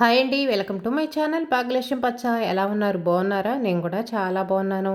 Hi అండి welcome to my channel భాగ్యలక్ష్యం పచ్చ. ఎలా ఉన్నారు? బాగున్నారా? నేను కూడా చాలా బాగున్నాను.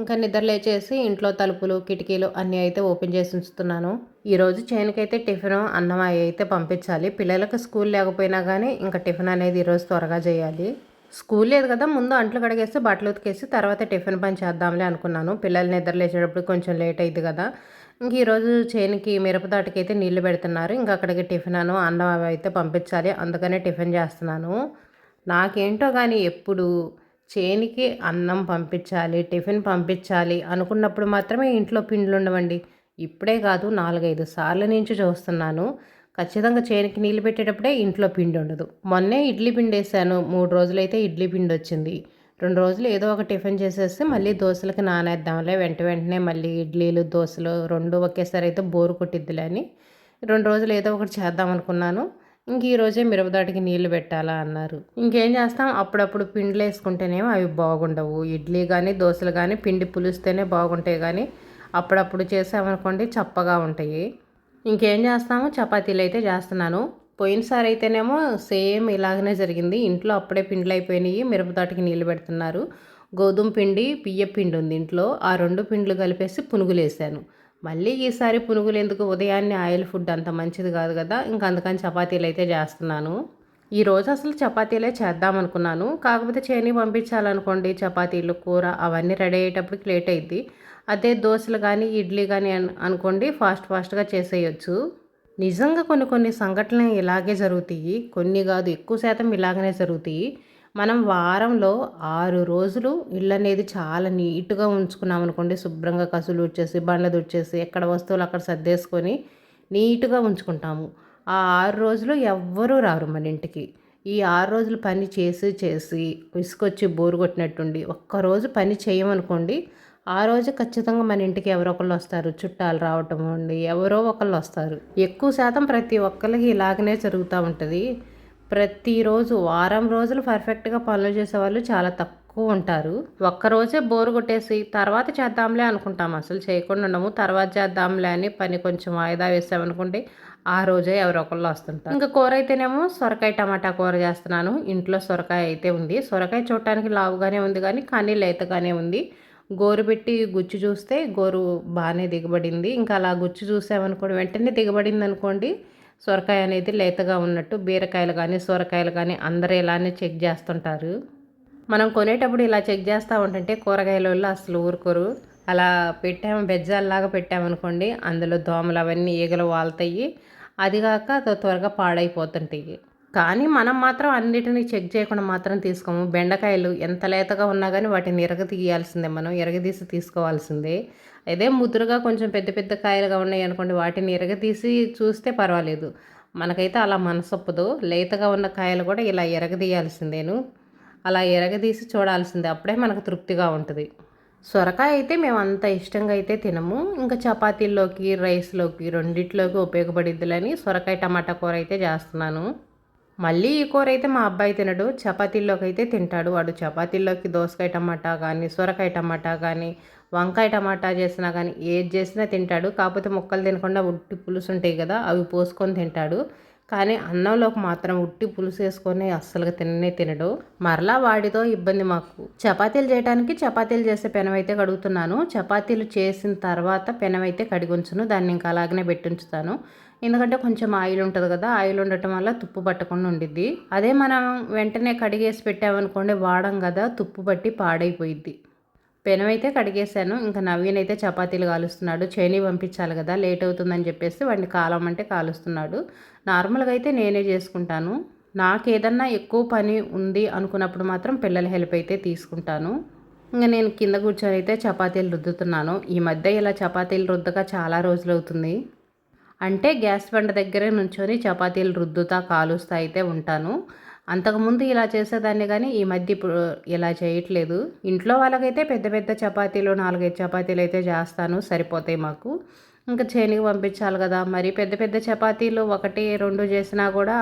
ఇంకా నిద్ర లేచేసి ఇంట్లో తలుపులు కిటికీలు అన్నీ అయితే ఓపెన్ చేసి ఉంచుతున్నాను. ఈరోజు చేనుకైతే టిఫిన్ అన్నం అవి అయితే పంపించాలి. పిల్లలకు స్కూల్ లేకపోయినా కానీ ఇంకా టిఫిన్ అనేది ఈరోజు త్వరగా చేయాలి. స్కూల్ లేదు కదా ముందు అంట్లు కడిగేసి బట్టలు ఉతికేసి తర్వాత టిఫిన్ పని చేద్దాంలే అనుకున్నాను. పిల్లలు నిద్రలేసేటప్పుడు కొంచెం లేట్ అయింది కదా. ఇంక ఈరోజు చేనికి మిరపదాటికి అయితే నీళ్ళు పెడుతున్నారు. ఇంకా అక్కడికి టిఫిన్ అను అన్నం అవి అయితే పంపించాలి. అందుకనే టిఫిన్ చేస్తున్నాను. నాకేంటో కానీ ఎప్పుడు చేనికి అన్నం పంపించాలి టిఫిన్ పంపించాలి అనుకున్నప్పుడు మాత్రమే ఇంట్లో పిండ్లు ఉండవండి. ఇప్పుడే కాదు నాలుగైదు సార్ల నుంచి చూస్తున్నాను. ఖచ్చితంగా చేనికి నీళ్ళు పెట్టేటప్పుడే ఇంట్లో పిండి ఉండదు. మొన్నే ఇడ్లీ పిండి వేసాను మూడు రోజులైతే ఇడ్లీ పిండి వచ్చింది. రెండు రోజులు ఏదో ఒక టిఫిన్ చేసేస్తే మళ్ళీ దోశలకి నానేద్దాంలే. వెంట వెంటనే మళ్ళీ ఇడ్లీలు దోశలు రెండు ఒకేసారి అయితే బోరు కొట్టిద్దిలే అని రెండు రోజులు ఏదో ఒకటి చేద్దాం అనుకున్నాను. ఇంక ఈరోజే మిరపదాటికి నీళ్ళు పెట్టాలా అన్నారు. ఇంకేం చేస్తాం? అప్పుడప్పుడు పిండిలు వేసుకుంటేనేమో అవి బాగుండవు. ఇడ్లీ కానీ దోశలు కానీ పిండి పులిస్తేనే బాగుంటాయి కానీ అప్పుడప్పుడు చేసామనుకోండి చప్పగా ఉంటాయి. ఇంకేం చేస్తాము? చపాతీలు అయితే చేస్తున్నాను పోయినసారి అయితేనేమో సేమ్ ఇలాగనే జరిగింది. ఇంట్లో అప్పుడే పిండిలు అయిపోయినాయి. మిరపతాటికి నీళ్ళు పెడుతున్నారు. గోధుమ పిండి బియ్య పిండి ఉంది ఇంట్లో. ఆ రెండు పిండ్లు కలిపేసి పునుగులు వేసాను మళ్ళీ ఈసారి పునుగులు ఎందుకు ఉదయాన్నే ఆయిల్ ఫుడ్ అంత మంచిది కాదు కదా. ఇంకా అందుకని చపాతీలు అయితే చేస్తున్నాను ఈరోజు అసలు చపాతీలే చేద్దాం అనుకున్నాను కాకపోతే చేని పంపించాలనుకోండి చపాతీలు కూర అవన్నీ రెడీ అయ్యేటప్పటికి లేట్ అయింది అదే దోశలు కానీ ఇడ్లీ కానీ అనుకోండి ఫాస్ట్ ఫాస్ట్గా చేసేయచ్చు. నిజంగా కొన్ని కొన్ని సంఘటనలు ఇలాగే జరుగుతాయి. కొన్ని కాదు ఎక్కువ శాతం ఇలాగనే జరుగుతాయి. మనం వారంలో ఆరు రోజులు ఇల్లు అనేది చాలా నీట్గా ఉంచుకున్నాం అనుకోండి శుభ్రంగా కసులు ఉడ్చేసి బండ్లు దుడ్చేసి ఎక్కడ వస్తువులు అక్కడ సర్దేసుకొని నీట్గా ఉంచుకుంటాము. ఆ ఆరు రోజులు ఎవ్వరూ రారు మన ఇంటికి. ఈ ఆరు రోజులు పని చేసి చేసి విసుకొచ్చి బోరు కొట్టినట్టుండి ఒక్కరోజు పని చేయమనుకోండి ఆ రోజు ఖచ్చితంగా మన ఇంటికి ఎవరో ఒకళ్ళు వస్తారు. చుట్టాలు రావటం అండి ఎవరో ఒకళ్ళు వస్తారు. ఎక్కువ శాతం ప్రతి ఒక్కరికి ఇలాగనే జరుగుతూ ఉంటుంది. ప్రతిరోజు వారం రోజులు పర్ఫెక్ట్గా పనులు చేసేవాళ్ళు చాలా తక్కువ ఉంటారు. ఒక్కరోజే బోరు కొట్టేసి తర్వాత చేద్దాంలే అనుకుంటాం. అసలు చేయకుండా ఉండము. తర్వాత చేద్దాంలే అని పని కొంచెం వాయిదా వేసామనుకుంటే ఆ రోజే ఎవరో ఒకళ్ళు వస్తుంటారు. ఇంకా కూర అయితేనేమో సొరకాయ టమాటా కూర చేస్తున్నాను. ఇంట్లో సొరకాయ అయితే ఉంది. సొరకాయ చూడటానికి లావుగానే ఉంది కానీ కానీ లేతగానే ఉంది. గోరు పెట్టి గుచ్చు చూస్తే గోరు బాగానే దిగబడింది. ఇంకా అలా గుచ్చు చూసామనుకోండి వెంటనే దిగబడింది అనుకోండి సొరకాయ అనేది లేతగా ఉన్నట్టు బీరకాయలు కానీ సొరకాయలు కానీ అందరూ ఇలానే చెక్ చేస్తుంటారు. మనం కొనేటప్పుడు ఇలా చెక్ చేస్తూ ఉంటుంటే కూరగాయల వల్ల అసలు ఊరుకోరు. అలా పెట్టాము బెజ్జాల్లాగా పెట్టామనుకోండి అందులో దోమలు అవన్నీ ఈగలు వాళ్తాయి. అదిగాక త్వరగా పాడైపోతుంటాయి. కానీ మనం మాత్రం అన్నిటినీ చెక్ చేయకుండా మాత్రం తీసుకోము. బెండకాయలు ఎంత లేతగా ఉన్నా కానీ వాటిని ఎరగ తీయాల్సిందే మనం. ఎరగదీసి తీసుకోవాల్సిందే. అదే ముదురుగా కొంచెం పెద్ద పెద్ద కాయలుగా ఉన్నాయి అనుకోండి వాటిని ఎరగదీసి చూస్తే పర్వాలేదు. మనకైతే అలా మనసొప్పదు. లేతగా ఉన్న కాయలు కూడా ఇలా ఎరగదీయాల్సిందేను అలా ఎరగదీసి చూడాల్సిందే. అప్పుడే మనకు తృప్తిగా ఉంటుంది. సొరకాయ అయితే మేము అంత ఇష్టంగా అయితే తినము. ఇంకా చపాతీల్లోకి రైస్లోకి రెండిట్లోకి ఉపయోగపడిద్దులని సొరకాయ టమాటా కూర అయితే చేస్తున్నాను. మళ్ళీ ఈ కూర అయితే మా అబ్బాయి తినడు. చపాతీల్లోకి అయితే తింటాడు. వాడు చపాతీల్లోకి దోసకాయ టమాటా కానీ సొరకాయ టమాటా కానీ వంకాయ టమాటా చేసినా కానీ ఏది చేసినా తింటాడు. కాకపోతే ముక్కలు తినకుండా ఉట్టి పులుసు ఉంటాయి కదా అవి పోసుకొని తింటాడు. కానీ అన్నంలోకి మాత్రం ఉట్టి పులుసు వేసుకొని అస్సలుగా తిననే తినడు. మరలా వాడితో ఇబ్బంది మాకు. చపాతీలు చేయడానికి చపాతీలు చేసే పెనమైతే కడుగుతున్నాను. చపాతీలు చేసిన తర్వాత పెనమైతే కడిగి ఉంచును. దాన్ని ఇంకా అలాగనే పెట్టి ఉంచుతాను. ఎందుకంటే కొంచెం ఆయిల్ ఉంటుంది కదా ఆయిల్ ఉండటం వల్ల తుప్పు పట్టకుండా ఉండిద్ది. అదే మనం వెంటనే కడిగేసి పెట్టామనుకోండి వాడం కదా తుప్పు పట్టి పాడైపోయిద్ది. పెనమైతే కడిగేశాను ఇంకా నవీన్ అయితే చపాతీలు కాలుస్తున్నాడు చైనీ పంపించాలి కదా లేట్ అవుతుందని చెప్పేసి వాడిని కాలమంటే కాలుస్తున్నాడు. నార్మల్గా అయితే నేనే చేసుకుంటాను. నాకు ఏదన్నా ఎక్కువ పని ఉంది అనుకున్నప్పుడు మాత్రం పిల్లల హెల్ప్ అయితే తీసుకుంటాను. ఇంకా నేను కింద కూర్చొని అయితే చపాతీలు రుద్దుతున్నాను. ఈ మధ్య ఇలా చపాతీలు రుద్దగా చాలా రోజులు అవుతుంది అంటే గ్యాస్ బండ దగ్గరే నుంచొని చపాతీలు రుద్దుతా కాలుస్తా అయితే ఉంటాను. అంతకుముందు ఇలా చేసేదాన్ని కానీ ఈ మధ్య ఇప్పుడు ఇలా చేయట్లేదు. ఇంట్లో వాళ్ళకైతే పెద్ద పెద్ద చపాతీలు నాలుగైదు చపాతీలు అయితే చేస్తాను సరిపోతాయి మాకు. ఇంకా చేనికి పంపించాలి కదా మరి పెద్ద పెద్ద చపాతీలు ఒకటి రెండు చేసినా కూడా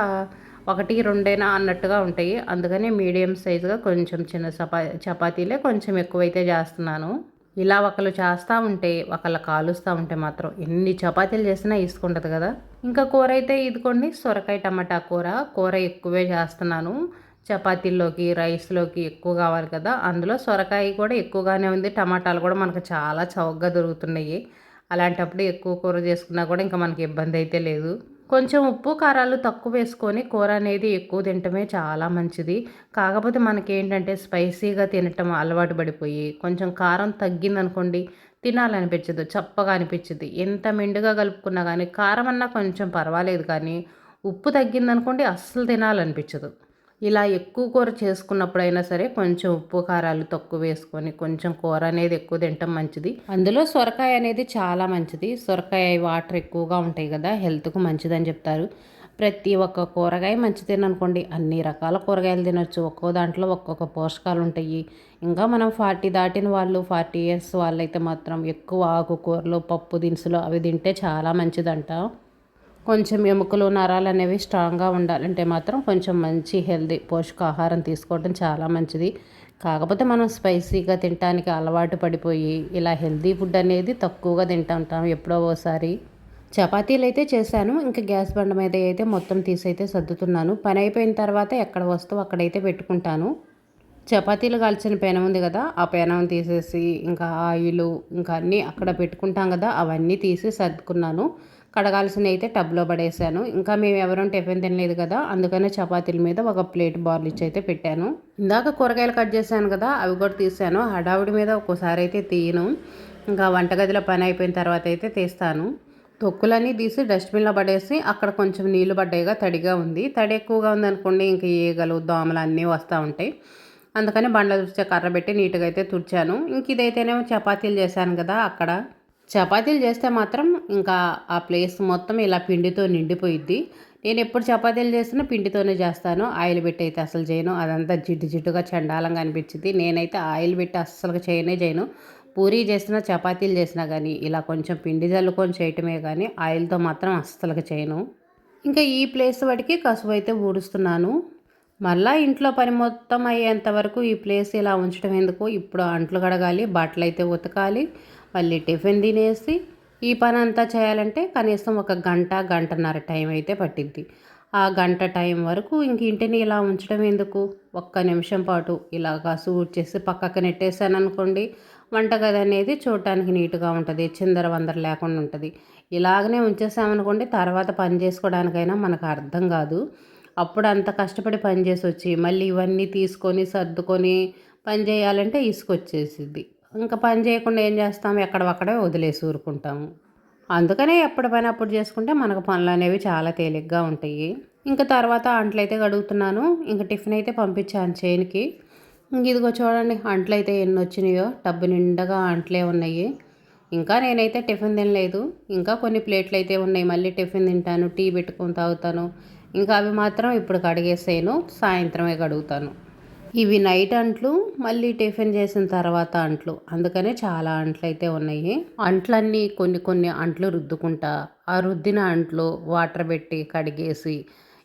ఒకటి రెండైనా అన్నట్టుగా ఉంటాయి. అందుకని మీడియం సైజుగా కొంచెం చిన్న చపా చపాతీలే కొంచెం ఎక్కువైతే చేస్తున్నాను. ఇలా ఒకళ్ళు చేస్తూ ఉంటే ఒకళ్ళు కాలుస్తూ ఉంటే మాత్రం ఎన్ని చపాతీలు చేసినా ఇసుకుంటుంది కదా. ఇంకా కూర అయితే ఇదికోండి సొరకాయ టమాటా కూర. కూర ఎక్కువే చేస్తున్నాను. చపాతీల్లోకి రైస్లోకి ఎక్కువ కావాలి కదా. అందులో సొరకాయ కూడా ఎక్కువగానే ఉంది. టమాటాలు కూడా మనకు చాలా చౌకగా దొరుకుతున్నాయి. అలాంటప్పుడు ఎక్కువ కూర చేసుకున్నా కూడా ఇంకా మనకి ఇబ్బంది అయితే లేదు. కొంచెం ఉప్పు కారాలు తక్కువ వేసుకొని కూర అనేది ఎక్కువ తినటమే చాలా మంచిది. కాకపోతే మనకేంటంటే స్పైసీగా తినటం అలవాటు పడిపోయి కొంచెం కారం తగ్గిందనుకోండి తినాలనిపించదు చప్పగా అనిపించదు. ఎంత మెండుగా కలుపుకున్నా కానీ కారం అన్నా కొంచెం పర్వాలేదు కానీ ఉప్పు తగ్గిందనుకోండి అస్సలు తినాలనిపించదు. ఇలా ఎక్కువ కూర చేసుకున్నప్పుడైనా సరే కొంచెం ఉప్పు కారాలు తక్కువ వేసుకొని కొంచెం కూర అనేది ఎక్కువ తినటం మంచిది. అందులో సొరకాయ అనేది చాలా మంచిది. సొరకాయ వాటర్ ఎక్కువగా ఉంటాయి కదా హెల్త్కు మంచిదని చెప్తారు. ప్రతి ఒక్క కూరగాయ మంచిది అనుకోండి. అన్ని రకాల కూరగాయలు తినొచ్చు. ఒక్కో దాంట్లో ఒక్కొక్క పోషకాలు ఉంటాయి. ఇంకా మనం ఫార్టీ దాటిన వాళ్ళు ఫార్టీ ఇయర్స్ వాళ్ళైతే మాత్రం ఎక్కువ ఆకుకూరలు పప్పు దినుసులు అవి తింటే చాలా మంచిదంట. కొంచెం ఎముకలు నరాలు అనేవి స్ట్రాంగ్గా ఉండాలంటే మాత్రం కొంచెం మంచి హెల్దీ పోషకాహారం తీసుకోవడం చాలా మంచిది. కాకపోతే మనం స్పైసీగా తినడానికి అలవాటు పడిపోయి ఇలా హెల్దీ ఫుడ్ అనేది తక్కువగా తింటుంటాం ఎప్పుడో ఓసారి. చపాతీలు అయితే చేశాను ఇంకా గ్యాస్ బండ మీద అయితే మొత్తం తీసైతే సర్దుతున్నాను. పని అయిపోయిన తర్వాత ఎక్కడ వస్తువు అక్కడైతే పెట్టుకుంటాను. చపాతీలు కాల్చిన పెనం ఉంది కదా ఆ పెనం తీసేసి ఇంకా ఆయిల్ ఇంకా అన్నీ అక్కడ పెట్టుకుంటాం కదా అవన్నీ తీసి సర్దుకున్నాను. కడగాల్సిన అయితే టబ్లో పడేసాను. ఇంకా మేము ఎవరూ టిఫిన్ తినలేదు కదా అందుకనే చపాతీల మీద ఒక ప్లేట్ బార్లిచ్ అయితే పెట్టాను. ఇందాక కూరగాయలు కట్ చేశాను కదా అవి కూడా తీసాను. హడావుడి మీద ఒక్కోసారి అయితే తీయను. ఇంకా వంటగదిలో పని అయిపోయిన తర్వాత అయితే తీస్తాను. తొక్కులన్నీ తీసి డస్ట్బిన్లో పడేసి అక్కడ కొంచెం నీళ్ళు పడ్డాయిగా తడిగా ఉంది. తడి ఎక్కువగా ఉందనుకోండి ఇంక ఈగలు దోమలు అన్నీ వస్తూ ఉంటాయి. అందుకని బండ్ల చూస్తే కర్ర పెట్టి నీట్గా అయితే తుడిచాను. ఇంక ఇదైతేనేమో చపాతీలు చేశాను కదా అక్కడ. చపాతీలు చేస్తే మాత్రం ఇంకా ఆ ప్లేస్ మొత్తం ఇలా పిండితో నిండిపోయిద్ది. నేను ఎప్పుడు చపాతీలు చేసినా పిండితోనే చేస్తాను. ఆయిల్ పెట్టి అయితే అసలు చేయను. అదంతా జిడ్డు జిడ్డుగా చండాలంగా అనిపించింది. నేనైతే ఆయిల్ పెట్టి అస్సలు చేయనే చేయను. పూరీ చేసినా చపాతీలు చేసినా కానీ ఇలా కొంచెం పిండి చల్లుకొని చేయటమే కానీ ఆయిల్తో మాత్రం అస్సలుగా చేయను. ఇంకా ఈ ప్లేస్ వాటికి కసువు అయితే ఊడుస్తున్నాను. మళ్ళీ ఇంట్లో పని మొత్తం అయ్యేంత వరకు ఈ ప్లేస్ ఇలా ఉంచడం ఎందుకు? ఇప్పుడు అంట్లు కడగాలి బట్టలు అయితే ఉతకాలి. మళ్ళీ టిఫిన్ తినేసి ఈ పని అంతా చేయాలంటే కనీసం ఒక గంట గంటన్నర టైం అయితే పట్టిద్ది. ఆ గంట టైం వరకు ఇంక ఇంటిని ఇలా ఉంచడం ఎందుకు? ఒక్క నిమిషం పాటు ఇలాగా సూట్ చేసి పక్కకు నెట్టేసాను అనుకోండి వంటగది అనేది చూడటానికి నీట్గా ఉంటుంది చిందర వందర లేకుండా ఉంటుంది. ఇలాగనే ఉంచేసామనుకోండి తర్వాత పని చేసుకోవడానికైనా మనకు అర్థం కాదు. అప్పుడు అంత కష్టపడి పని చేసి వచ్చి మళ్ళీ ఇవన్నీ తీసుకొని సర్దుకొని పని చేయాలంటే ఇసుకొచ్చేసిద్ది. ఇంకా పని చేయకుండా ఏం చేస్తాము ఎక్కడవక్కడే వదిలేసి ఊరుకుంటాము. అందుకనే ఎప్పటి పని అప్పుడు చేసుకుంటే మనకు పనులు అనేవి చాలా తేలిగ్గా ఉంటాయి. ఇంకా తర్వాత అంట్లు అయితే ఇంకా టిఫిన్ అయితే పంపించాను చేనుకి. ఇంక ఇదిగో చూడండి అంట్లు అయితే ఎన్ని వచ్చినాయో టబ్బు నిండగా అంట్లే ఉన్నాయి. ఇంకా నేనైతే టిఫిన్ తినలేదు. ఇంకా కొన్ని ప్లేట్లు అయితే ఉన్నాయి. మళ్ళీ టిఫిన్ తింటాను టీ పెట్టుకొని తాగుతాను. ఇంకా అవి మాత్రం ఇప్పుడు కడిగేసాను సాయంత్రమే కడుగుతాను. ఇవి నైట్ అంట్లు మళ్ళీ టిఫిన్ చేసిన తర్వాత అంట్లు. అందుకనే చాలా అంట్లు అయితే ఉన్నాయి. అంట్లన్నీ కొన్ని కొన్ని అంట్లు రుద్దుకుంటా ఆ రుద్దిన అంట్లు వాటర్ పెట్టి కడిగేసి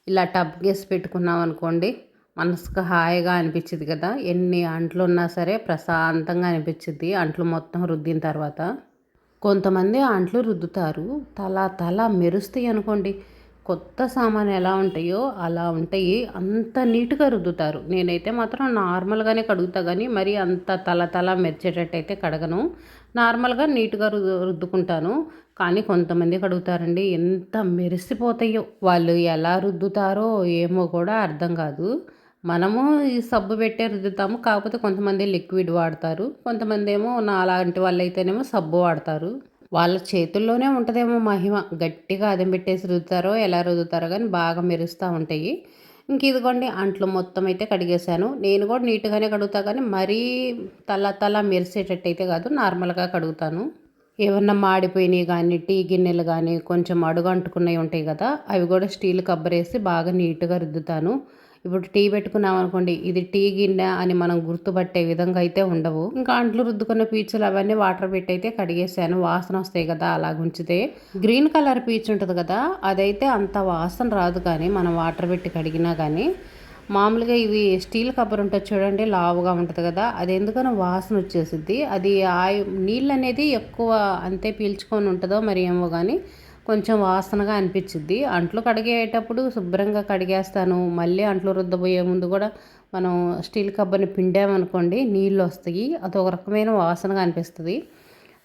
ఇలా టబ్ గేసి పెట్టుకున్నాం అనుకోండి మనసుకు హాయిగా అనిపించింది కదా. ఎన్ని అంట్లు ఉన్నా సరే ప్రశాంతంగా అనిపించింది అంట్లు మొత్తం రుద్దిన తర్వాత. కొంతమంది అంట్లు రుద్దుతారు తల తల మెరుస్తాయి అనుకోండి. కొత్త సామాన్ ఎలా ఉంటాయో అలా ఉంటాయి. అంత నీట్గా రుద్దుతారు. నేనైతే మాత్రం నార్మల్గానే కడుగుతా కానీ మరి అంత తల తల మెరిచేటట్టు అయితే కడగను. నార్మల్గా నీట్గా రుద్దు రుద్దుకుంటాను. కానీ కొంతమంది కడుగుతారండి ఎంత మెరిసిపోతాయో. వాళ్ళు ఎలా రుద్దుతారో ఏమో కూడా అర్థం కాదు. మనము ఈ సబ్బు పెట్టే రుద్దుతాము. కాకపోతే కొంతమంది లిక్విడ్ వాడతారు. కొంతమంది ఏమో నా అలాంటి వాళ్ళు అయితేనేమో సబ్బు వాడతారు. వాళ్ళ చేతుల్లోనే ఉంటుందేమో మహిమ. గట్టిగా అదం పెట్టేసి రుద్దుతారో ఎలా రుద్దుతారో కానీ బాగా మెరుస్తూ ఉంటాయి. ఇంక ఇదిగోండి అంట్లు మొత్తం అయితే కడిగేశాను. నేను కూడా నీట్గానే కడుగుతా కానీ మరీ తల తల మెరిసేటట్టు అయితే కాదు నార్మల్గా కడుగుతాను. ఏమన్నా మాడిపోయినాయి కానీ టీ గిన్నెలు కానీ కొంచెం అడుగు అంటుకున్నవి ఉంటాయి కదా అవి కూడా స్టీల్ కబ్బరేసి బాగా నీట్గా రుద్దుతాను. ఇప్పుడు టీ పెట్టుకున్నాం అనుకోండి ఇది టీ గిన్నె అని మనం గుర్తుపట్టే విధంగా అయితే ఉండవు. ఇంకా అంట్లు రుద్దుకున్న పీచులు అవన్నీ వాటర్ పెట్టి అయితే కడిగేసాను. వాసన వస్తాయి కదా అలా ఉంచితే గ్రీన్ కలర్ పీచు ఉంటుంది కదా అదైతే అంత వాసన రాదు కానీ మనం వాటర్ పెట్టి కడిగినా కానీ. మామూలుగా ఇది స్టీల్ కబ్బర్ ఉంటుంది చూడండి లావుగా ఉంటుంది కదా అది ఎందుకనో వాసన వచ్చేసిద్ది. అది ఆ నీళ్ళు అనేది ఎక్కువ అంతే పీల్చుకొని ఉంటుందో మరి ఏమో కానీ కొంచెం వాసనగా అనిపించిద్ది అంట్లు కడిగేటప్పుడు శుభ్రంగా కడిగేస్తాను. మళ్ళీ అంట్లు రుద్దబోయే ముందు కూడా మనం స్టీల్ కబ్బర్ని పిండామనుకోండి నీళ్ళు వస్తాయి అది ఒక రకమైన వాసనగా అనిపిస్తుంది.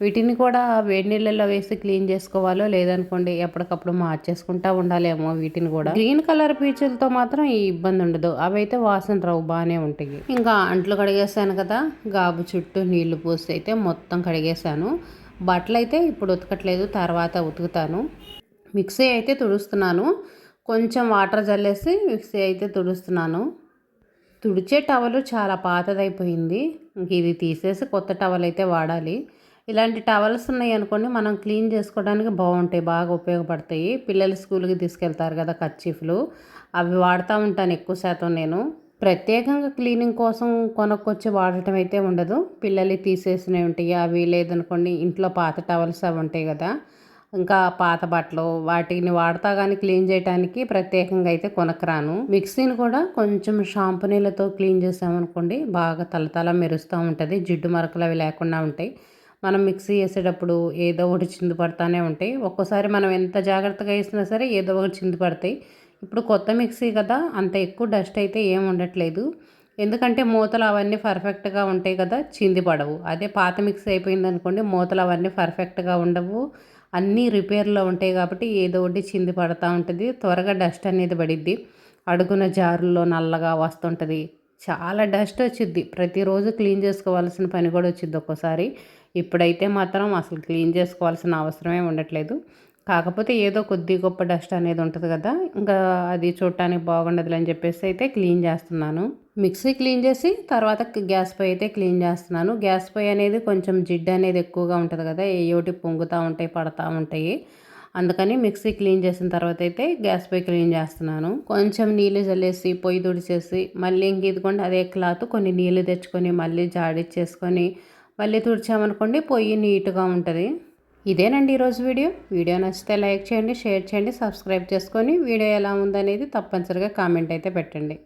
వీటిని కూడా వేడి నీళ్ళల్లో వేసి క్లీన్ చేసుకోవాలో లేదనుకోండి ఎప్పటికప్పుడు మార్చేసుకుంటా ఉండాలేమో వీటిని కూడా. గ్రీన్ కలర్ పీచులతో మాత్రం ఈ ఇబ్బంది ఉండదు. అవి అయితే వాసన రావు బాగానే ఉంటాయి. ఇంకా అంట్లు కడిగేసాను కదా. గాబు చుట్టూ నీళ్ళు పోసి అయితే మొత్తం కడిగేసాను. బట్టలు అయితే ఇప్పుడు ఉతకట్లేదు తర్వాత ఉతుకుతాను. మిక్సీ అయితే తుడుస్తున్నాను. కొంచెం వాటర్ జల్లేసి మిక్సీ అయితే తుడుస్తున్నాను. తుడిచే టవలు చాలా పాతదైపోయింది. ఇంక ఇది తీసేసి కొత్త టవల్ అయితే వాడాలి. ఇలాంటి టవల్స్ ఉన్నాయి అనుకోండి మనం క్లీన్ చేసుకోవడానికి బాగుంటాయి బాగా ఉపయోగపడతాయి. పిల్లలు స్కూల్కి తీసుకెళ్తారు కదా కర్చీఫ్లు. అవి వాడుతూ ఉంటాను ఎక్కువ శాతం నేను. ప్రత్యేకంగా క్లీనింగ్ కోసం కొనుక్కొచ్చి వాడటం అయితే ఉండదు. పిల్లలు తీసేసినవి ఉంటాయి. అవి లేదనుకోండి ఇంట్లో పాత టవల్స్ అవి ఉంటాయి కదా. ఇంకా పాత బట్టలు వాటిని వాడతా కానీ క్లీన్ చేయడానికి ప్రత్యేకంగా అయితే కొనకరాను మిక్సీని కూడా కొంచెం షాంపు నీళ్ళతో క్లీన్ చేసామనుకోండి బాగా తలతల మెరుస్తూ ఉంటుంది. జిడ్డు మరకలు అవి లేకుండా ఉంటాయి. మనం మిక్సీ వేసేటప్పుడు ఏదో ఒకటి చిందు పడతానే ఉంటాయి. ఒక్కోసారి మనం ఎంత జాగ్రత్తగా వేసినా సరే ఏదో ఒకటి చిందు పడతాయి. ఇప్పుడు కొత్త మిక్సీ కదా అంత ఎక్కువ డస్ట్ అయితే ఏం ఉండట్లేదు. ఎందుకంటే మూతలు అవన్నీ పర్ఫెక్ట్గా ఉంటాయి కదా చింది పడవు. అదే పాత మిక్సీ అయిపోయింది అనుకోండి మూతలు అవన్నీ పర్ఫెక్ట్గా ఉండవు. అన్నీ రిపేర్లో ఉంటాయి కాబట్టి ఏదో ఒకటి చింది పడుతూ ఉంటుంది. త్వరగా డస్ట్ అనేది పడిద్ది. అడుగున జారుల్లో నల్లగా వస్తుంటుంది. చాలా డస్ట్ వచ్చిద్ది. ప్రతిరోజు క్లీన్ చేసుకోవాల్సిన పని కూడా వచ్చింది ఒక్కోసారి. ఇప్పుడైతే మాత్రం అసలు క్లీన్ చేసుకోవాల్సిన అవసరమే ఉండట్లేదు. కాకపోతే ఏదో కొద్ది గొప్ప డస్ట్ అనేది ఉంటుంది కదా ఇంకా అది చూడటానికి బాగుండదు అని చెప్పేసి అయితే క్లీన్ చేస్తున్నాను. మిక్సీ క్లీన్ చేసి తర్వాత గ్యాస్ పొయ్యి అయితే క్లీన్ చేస్తున్నాను. గ్యాస్ పొయ్యి అనేది కొంచెం జిడ్డు అనేది ఎక్కువగా ఉంటుంది కదా ఏయోటి పొంగుతూ ఉంటాయి పడతా ఉంటాయి. అందుకని మిక్సీ క్లీన్ చేసిన తర్వాత అయితే గ్యాస్ పొయ్యి క్లీన్ చేస్తున్నాను. కొంచెం నీళ్ళు చల్లేసి పొయ్యి తుడిచేసి మళ్ళీ ఇంక ఇదిగోండి అదే క్లాత్ కొన్ని నీళ్ళు తెచ్చుకొని మళ్ళీ జాడిచ్చేసుకొని మళ్ళీ తుడిచామనుకోండి పొయ్యి నీట్గా ఉంటుంది. ఇదేనండి ఈరోజు వీడియో. వీడియో నచ్చితే లైక్ చేయండి షేర్ చేయండి సబ్స్క్రైబ్ చేసుకొని వీడియో ఎలా ఉందనేది తప్పనిసరిగా కామెంట్ అయితే పెట్టండి.